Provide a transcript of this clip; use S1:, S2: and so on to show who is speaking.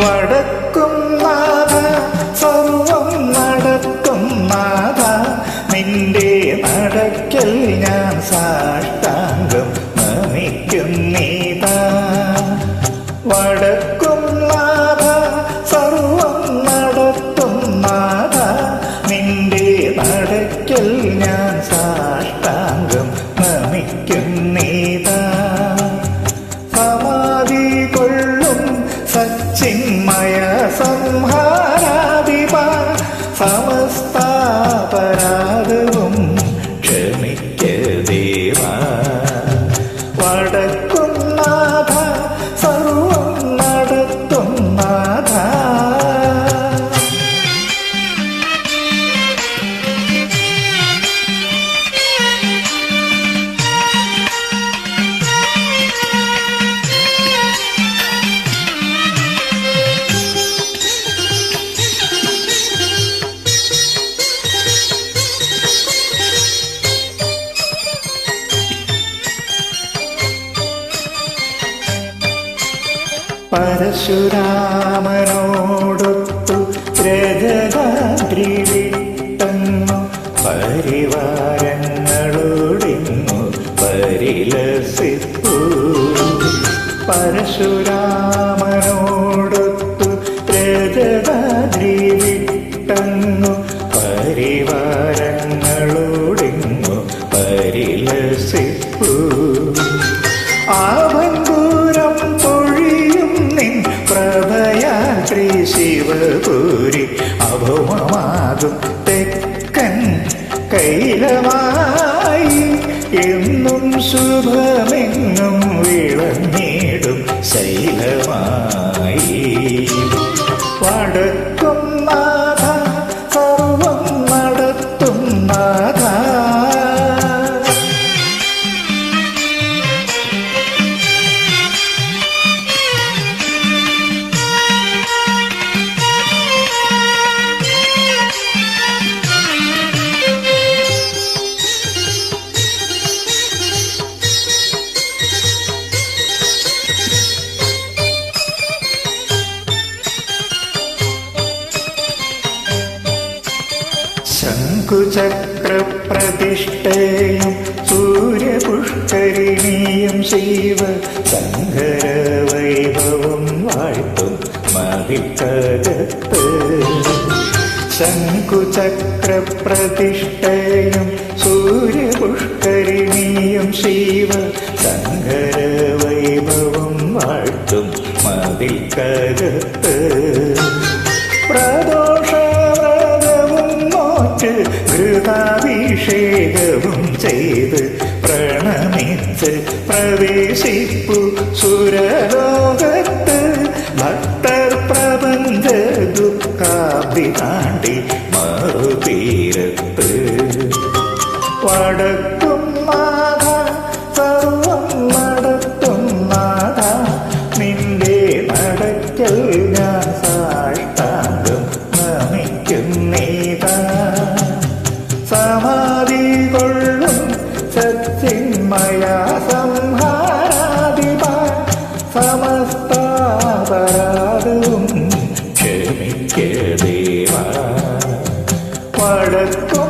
S1: വടക്കും സച്ചിന്മയ സംഹാരാധിപ സമസ്താപരാധവും ക്ഷമിക്ക ദേവ. പരശുരാമനോടൊത്തു രജതാദ്രി വിട്ടങ്ങു പരിവാരങ്ങളോടിങ്ങു പരിലസിപ്പു പരശുരാമനോടൊത്തു ശിവപൂരി അഭവമാകും തെക്കൻ കൈലമായി എന്നും ശുഭമെന്നും വിളഞ്ഞിടും ശൈലമായി. വടക്കും ശംഖുചക്രപ്രതിഷ്ഠയും സൂര്യപുഷ്കരിണിയും ശൈവ സങ്കരവൈഭവം വാഴ്ത്തും മഹിക്കകത്ത് ശംഖുചക്രപ്രതിഷ്ഠയും സൂര്യപുഷ്കരിണിയും ശൈവ സങ്കരവൈഭവം വാഴ്ത്തും മതിൽക്കകത്ത് പ്രദോഷവ്രതവും തീർത്ഥാഭിഷേകവും ചെയ്ത് പ്രണമിച്ച് പ്രവേശിപ്പു സുരലോകത്ത്. ഭക്തർ പ്രപഞ്ച ദുഃഖാഭി താണ്ടി മറുതീരത്ത്. വടക്ക് സച്ചിന്മയ സംഹാരാധിപ സമസ്താപരാധവും ക്ഷമിക്കേ ദേവ. വടക്കോ